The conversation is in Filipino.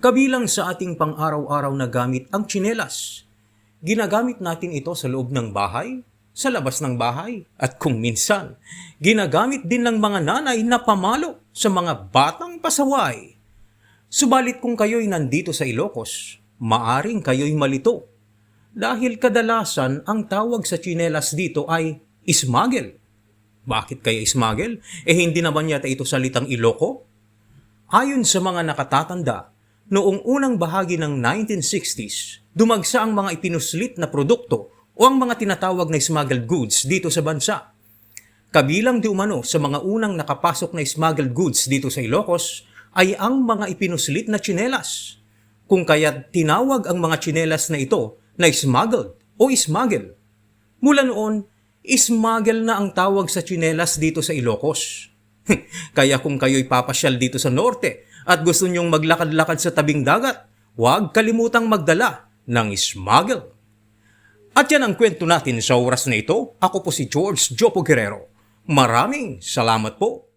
Kabilang sa ating pang-araw-araw na gamit ang tsinelas. Ginagamit natin ito sa loob ng bahay, sa labas ng bahay, at kung minsan, ginagamit din ng mga nanay na pamalo sa mga batang pasaway. Subalit kung kayo'y nandito sa Ilocos, maaring kayo'y malito. Dahil kadalasan ang tawag sa tsinelas dito ay ismagel. Bakit kaya ismagel? Eh hindi naman yata ito salitang Iloco? Ayon sa mga nakatatanda, noong unang bahagi ng 1960s, dumagsa ang mga ipinuslit na produkto o ang mga tinatawag na smuggled goods dito sa bansa. Kabilang di umano sa mga unang nakapasok na smuggled goods dito sa Ilocos ay ang mga ipinuslit na tsinelas. Kung kaya tinawag ang mga tsinelas na ito na smuggled o smuggle. Mula noon, smuggle na ang tawag sa tsinelas dito sa Ilocos. Kaya kung kayo'y papasyal dito sa norte at gusto nyong maglakad-lakad sa tabing dagat, huwag kalimutang magdala ng smuggle. At yan ang kwento natin sa oras na ito. Ako po si George Jopo Guerrero. Maraming salamat po.